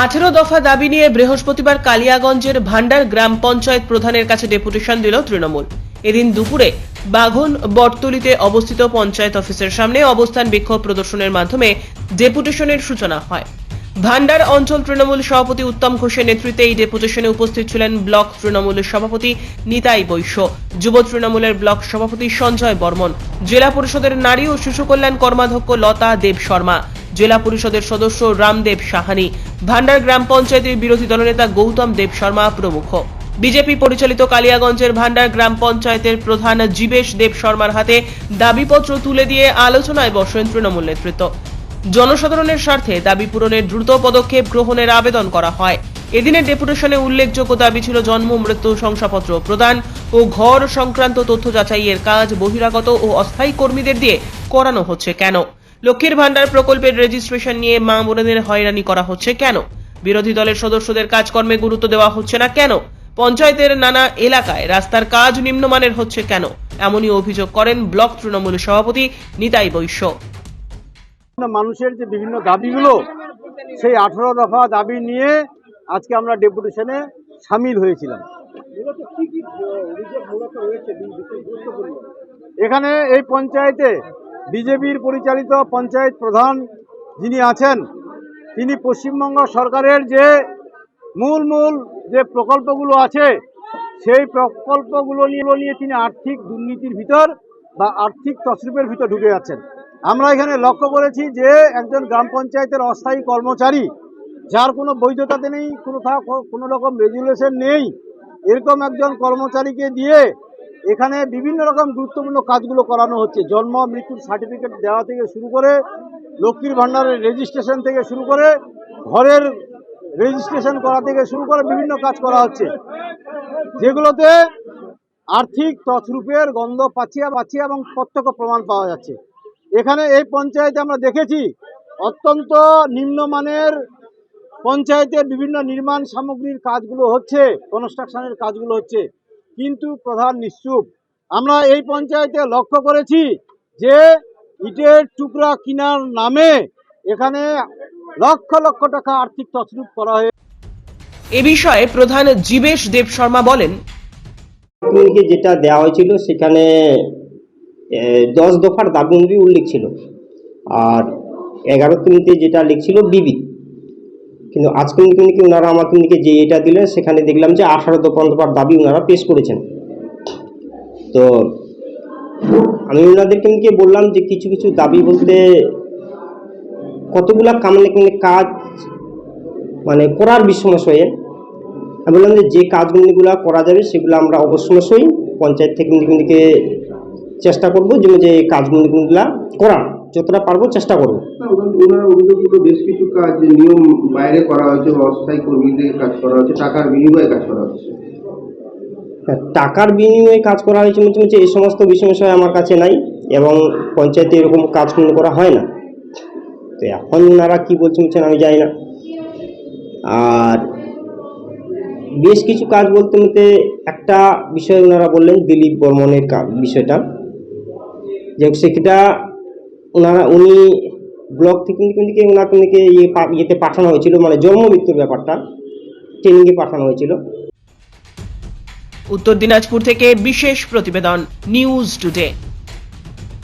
আঠেরো দফা দাবি নিয়ে বৃহস্পতিবার কালিয়াগঞ্জের ভান্ডার গ্রাম পঞ্চায়েত প্রধানের কাছে ডেপুটেশন দিল তৃণমূল। এদিন দুপুরে বাঘন বটতলিতে অবস্থিত পঞ্চায়েত অফিসের সামনে অবস্থান বিক্ষোভ প্রদর্শনের মাধ্যমে ডেপুটেশনের সূচনা হয়। ভান্ডার অঞ্চল তৃণমূল সভাপতি উত্তম ঘোষের নেতৃত্বে এই ডেপুটেশনে উপস্থিত ছিলেন ব্লক তৃণমূলের সভাপতি নিতাই বৈশ্য, যুব তৃণমূলের ব্লক সভাপতি সঞ্জয় বর্মন, জেলা পরিষদের নারী ও শিশু কল্যাণ কর্মাধ্যক্ষ লতা দেব শর্মা জেলা পরিষদের সদস্য রামদেব সাহানি, ভান্ডার গ্রাম পঞ্চায়েতের বিরোধী দলনেতা গৌতম দেব শর্মা প্রমুখ। বিজেপি পরিচালিত কালিয়াগঞ্জের ভান্ডার গ্রাম পঞ্চায়েতের প্রধান জীবেশ দেব শর্মার হাতে দাবিপত্র তুলে দিয়ে আলোচনায় বসেন তৃণমূল নেতৃত্ব। জনসাধারণের স্বার্থে দাবি পূরণের দ্রুত পদক্ষেপ গ্রহণের আবেদন করা হয়। এদিনের ডেপুটেশনে উল্লেখযোগ্য দাবি ছিল জন্ম, মৃত্যু, শংসাপত্র প্রদান ও ঘর সংক্রান্ত তথ্য যাচাইয়ের কাজ বহিরাগত ও অস্থায়ী কর্মীদের দিয়ে করানো হচ্ছে কেন? লক্ষ্মীর ভান্ডার প্রকল্পের রেজিস্ট্রেশন নিয়ে মা বোনেদের হয়রানি করা হচ্ছে কেন? বিরোধী দলের সদস্যদের কাজকর্মে গুরুত্ব দেওয়া হচ্ছে না কেন? পঞ্চায়েতের নানা এলাকায় রাস্তার কাজ নিম্নমানের হচ্ছে কেন? এমনই অভিযোগ করেন ব্লক তৃণমূল সভাপতি নিতাই বৈশ্য। মানুষের যে বিভিন্ন দাবিগুলো, সেই আঠারো দফা দাবি নিয়ে আজকে আমরা ডেপুটেশনে সামিল হয়েছিলাম। এখানে এই পঞ্চায়েতে বিজেপির পরিচালিত পঞ্চায়েত প্রধান যিনি আছেন, তিনি পশ্চিমবঙ্গ সরকারের যে মূল মূল যে প্রকল্পগুলো আছে, সেই প্রকল্পগুলো নিয়ে তিনি আর্থিক দুর্নীতির ভিতর বা আর্থিক তসরুপের ভিতর ঢুকে যাচ্ছেন। আমরা এখানে লক্ষ্য করেছি যে একজন গ্রাম পঞ্চায়েতের অস্থায়ী কর্মচারী, যার কোনো বৈধতাতে নেই, কোনো কোনো রকম রেজুলেশন নেই, এরকম একজন কর্মচারীকে দিয়ে এখানে বিভিন্ন রকম গুরুত্বপূর্ণ কাজগুলো করানো হচ্ছে। জন্ম, মৃত্যুর সার্টিফিকেট দেওয়া থেকে শুরু করে লক্ষ্মীর ভাণ্ডারের রেজিস্ট্রেশন থেকে শুরু করে ঘরের রেজিস্ট্রেশন করা থেকে শুরু করে বিভিন্ন কাজ করা হচ্ছে। যেগুলোতে আর্থিক তছরূপের গন্ধ পাচ্ছি পাচ্ছি এবং প্রত্যক্ষ প্রমাণ পাওয়া যাচ্ছে। এখানে এই পঞ্চায়েতে আমরা দেখেছি অত্যন্ত নিম্নমানের পঞ্চায়েতের বিভিন্ন নির্মাণ সামগ্রীর কাজগুলো হচ্ছে কনস্ট্রাকশনের কাজগুলো হচ্ছে। কিন্তু প্রধান নিশ্চুপ। আমরা এই পঞ্চায়েতে লক্ষ্য করেছি যে ইটের টুকরা কেনার নামে এখানে লক্ষ লক্ষ টাকা আর্থিক তছরূপ করা হয়েছে এ বিষয়ে প্রধান জীবেশ দেব শর্মা বলেন। যেটা দেওয়া হয়েছিল সেখানে দশ দফার দাবি উল্লেখ ছিল। আর এগারো ক্লিনিকে যেটা লিখছিল বিবি। কিন্তু আজকের ক্লিনিকে ওনারা ক্লিনিকে যে এটা দিলেন সেখানে দেখলাম যে আঠারো দফা দফার দাবি ওনারা পেশ করেছেন। তো আমি ওনাদের ক্লিনিকে বললাম যে কিছু কিছু দাবি বলতে কতগুলা কামানে কাজ মানে করার বিষয়ে আমি বললাম যে যে কাজগুলিগুলো করা যাবে সেগুলো আমরা অবশ্যই পঞ্চায়েত থেকে চেষ্টা করব যে কাজগুলিগুলো করার। যতটা পারব চেষ্টা করব। ওনার- অভিযোগগুলো বেশ কিছু কাজ নিয়ম বাইরে করা হয়েছে অস্থায়ী কর্মীদের কাজ করা হচ্ছে টাকার বিনিময়ে কাজ করা হচ্ছে। হ্যাঁ, টাকার বিনিময়ে কাজ করা হয়েছে বলছে হচ্ছে এই সমস্ত বিষয় আমার কাছে নাই এবং পঞ্চায়েতে এরকম কাজ কোনো করা হয় না। তো এখন ওনারা কী বলছেন বলছেন আমি জানি না। আর বেশ কিছু কাজ বলতে বলতে একটা বিষয় ওনারা বললেন দিলীপ বর্মনের কা- বিষয়টা। যে সেটা ওনারা, উনি ব্লক থেকে কিন্তু ওনার থেকে ইয়ে ইয়েতে পাঠানো হয়েছিল মানে জন্ম মৃত্যুর ব্যাপারটা ট্রেনিংয়ে পাঠানো হয়েছিল। উত্তর দিনাজপুর থেকে বিশেষ প্রতিবেদন নিউজ টুডে